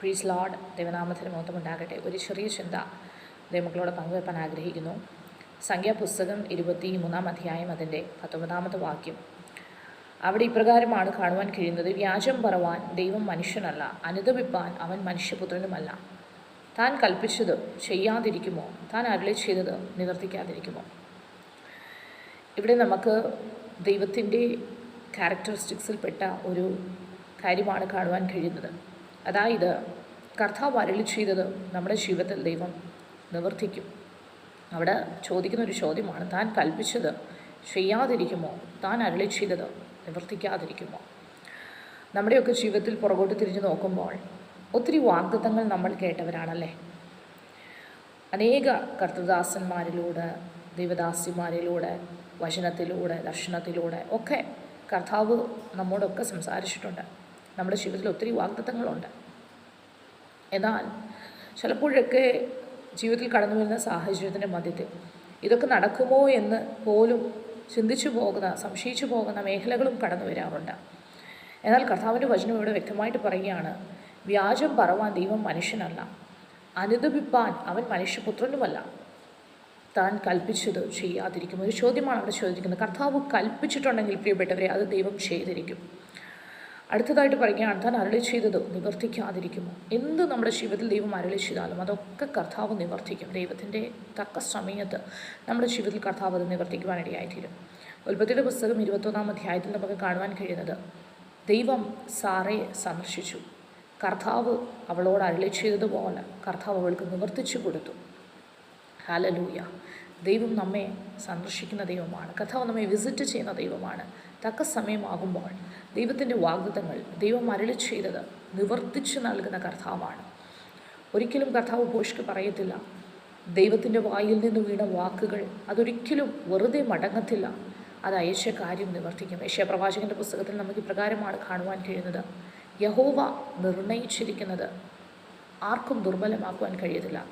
പ്രീസ് load ദൈവനാമത്തിന് മൗത്തമുണ്ടാകട്ടെ ഒരു ചെറിയ ചിന്ത ദൈവമക്കളോട് പങ്കുവെപ്പാൻ ആഗ്രഹിക്കുന്നു. സംഖ്യാപുസ്തകം ഇരുപത്തി മൂന്നാം അധ്യായം അതിന്റെ പത്തൊമ്പതാമത്തെ വാക്യം. അവിടെ ഇപ്രകാരമാണ് കാണുവാൻ കഴിയുന്നത്. വ്യാജം പറവാൻ ദൈവം മനുഷ്യനല്ല അനുദപിപ്പാൻ അവൻ മനുഷ്യപുത്രനുമല്ല. താൻ കൽപ്പിച്ചത് ചെയ്യാതിരിക്കുമോ? താൻ അരളി ചെയ്തത് നിവർത്തിക്കാതിരിക്കുമോ? ഇവിടെ നമുക്ക് ദൈവത്തിന്റെ ക്യാരക്ടറിസ്റ്റിക്സിൽപ്പെട്ട ഒരു കാര്യമാണ് കാണുവാൻ കഴിയുന്നത്. അതായത് കർത്താവ് അരളി ചെയ്തത് നമ്മുടെ ജീവിതത്തിൽ ദൈവം നിവർത്തിക്കും. അവിടെ ചോദിക്കുന്ന ഒരു ചോദ്യമാണ് താൻ കൽപ്പിച്ചത് ചെയ്യാതിരിക്കുമോ? താൻ അരളി ചെയ്തത് നിവർത്തിക്കാതിരിക്കുമോ? നമ്മുടെയൊക്കെ ജീവിതത്തിൽ പുറകോട്ട് തിരിഞ്ഞു നോക്കുമ്പോൾ ഒത്തിരി വാഗ്ദത്തങ്ങൾ നമ്മൾ കേട്ടവരാണല്ലേ? അനേക കർത്തദാസന്മാരിലൂടെ ദൈവദാസിമാരിലൂടെ വചനത്തിലൂടെ ദർശനത്തിലൂടെ ഒക്കെ കർത്താവ് നമ്മോടൊക്കെ സംസാരിച്ചിട്ടുണ്ട്. നമ്മുടെ ജീവിതത്തിൽ ഒത്തിരി വാഗ്ദത്തങ്ങളുണ്ട്. എന്നാൽ ചിലപ്പോഴൊക്കെ ജീവിതത്തിൽ കടന്നു വരുന്ന സാഹചര്യത്തിന്റെ മധ്യത്തിൽ ഇതൊക്കെ നടക്കുമോ എന്ന് പോലും ചിന്തിച്ചു പോകുന്ന സംശയിച്ചു പോകുന്ന മേഖലകളും കടന്നു വരാറുണ്ട്. എന്നാൽ കർത്താവിന്റെ വചനം ഇവിടെ വ്യക്തമായിട്ട് പറയുകയാണ് വ്യാജം പറവാൻ ദൈവം മനുഷ്യനല്ല അനുദപിപ്പാൻ അവൻ മനുഷ്യപുത്രനുമല്ല. താൻ കൽപ്പിച്ചത് ചെയ്യാതിരിക്കും. ഒരു ചോദ്യമാണ് അവിടെ ചോദിക്കുന്നത്. കർത്താവ് കൽപ്പിച്ചിട്ടുണ്ടെങ്കിൽ പ്രിയപ്പെട്ടവരെ അത് ദൈവം ചെയ്തിരിക്കും. അടുത്തതായിട്ട് പറയുകയാണ് താൻ അരളി ചെയ്തത് നിവർത്തിക്കാതിരിക്കുമോ? എന്ത് നമ്മുടെ ജീവിതത്തിൽ ദൈവം അരളി ചെയ്താലും അതൊക്കെ കർത്താവ് നിവർത്തിക്കും. ദൈവത്തിന്റെ തക്ക സമയത്ത് നമ്മുടെ ജീവിതത്തിൽ കർത്താവ് അത് നിവർത്തിക്കുവാനിടയായിത്തീരും ഉൽപ്പത്തിയുടെ പുസ്തകം ഇരുപത്തൊന്നാം അധ്യായത്തിൽ നമുക്ക് കാണുവാൻ കഴിയുന്നത് ദൈവം സാറയെ സന്ദർശിച്ചു. കർത്താവ് അവളോട് അരളി ചെയ്തതുപോലെ കർത്താവ് അവൾക്ക് നിവർത്തിച്ചു കൊടുത്തു. ഹാലലൂയ ദൈവം നമ്മെ സന്ദർശിക്കുന്ന ദൈവമാണ്. കഥാവ് നമ്മെ വിസിറ്റ് ചെയ്യുന്ന ദൈവമാണ്. തക്ക സമയമാകുമ്പോൾ ദൈവത്തിന്റെ വാഗ്ദത്തങ്ങൾ ദൈവം അരളി ചെയ്തത് നിവർത്തിച്ചു നൽകുന്ന കർത്താവാണ്. ഒരിക്കലും കർത്താവ് ഭോഷ്ക്ക് പറയത്തില്ല ദൈവത്തിന്റെ വായിൽ നിന്ന് വീണ വാക്കുകൾ അതൊരിക്കലും വെറുതെ മടങ്ങത്തില്ല. അത് അയച്ച കാര്യം നിവർത്തിക്കും. യശയ പ്രവാചകന്റെ പുസ്തകത്തിൽ നമുക്ക് ഇപ്രകാരമാണ് കാണുവാൻ കഴിയുന്നത്. യഹോവ നിർണയിച്ചിരിക്കുന്നത് ആർക്കും ദുർബലമാക്കുവാൻ കഴിയത്തില്ല.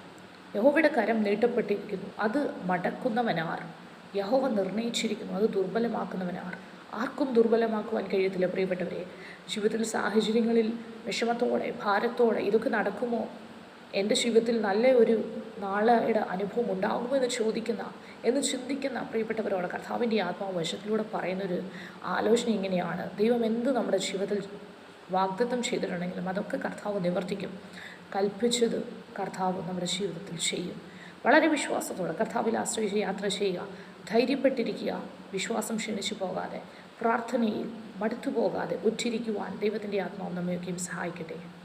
യഹോവയുടെ കരം നീട്ടപ്പെട്ടിരിക്കുന്നു. അത് മടക്കുന്നവനാർ. യഹോവ നിർണയിച്ചിരിക്കുന്നു. അത് ദുർബലമാക്കുന്നവനാർ. ആർക്കും ദുർബലമാക്കുവാൻ കഴിയത്തില്ല. പ്രിയപ്പെട്ടവരെ ജീവിതത്തിൽ സാഹചര്യങ്ങളിൽ വിഷമത്തോടെ ഭാരത്തോടെ ഇതൊക്കെ നടക്കുമോ? എന്റെ ജീവിതത്തിൽ നല്ല ഒരു നാളയുടെ അനുഭവം ഉണ്ടാകുമോ എന്ന് ചോദിക്കുന്ന എന്ന് ചിന്തിക്കുന്ന പ്രിയപ്പെട്ടവരോട് കർത്താവിന്റെ ആത്മാവ് വശത്തിലൂടെ പറയുന്നൊരു ആലോചന ഇങ്ങനെയാണ്. ദൈവം എന്ത് നമ്മുടെ ജീവിതത്തിൽ വാഗ്ദത്തം ചെയ്തിട്ടുണ്ടെങ്കിലും അതൊക്കെ കർത്താവ് നിവർത്തിക്കും. കൽപ്പിച്ചത് കർത്താവ് നമ്മുടെ ജീവിതത്തിൽ ചെയ്യും. വളരെ വിശ്വാസത്തോടെ കർത്താവിൽ ആശ്രയിച്ച് യാത്ര ചെയ്യുക ധൈര്യപ്പെട്ടിരിക്കുക വിശ്വാസം ക്ഷണിച്ചു പോകാതെ പ്രാർത്ഥനയിൽ മടുത്തു പോകാതെ ഒറ്റിരിക്കുവാൻ ദൈവത്തിന്റെ ആത്മാവ് നമ്മയൊക്കെയും സഹായിക്കട്ടെ.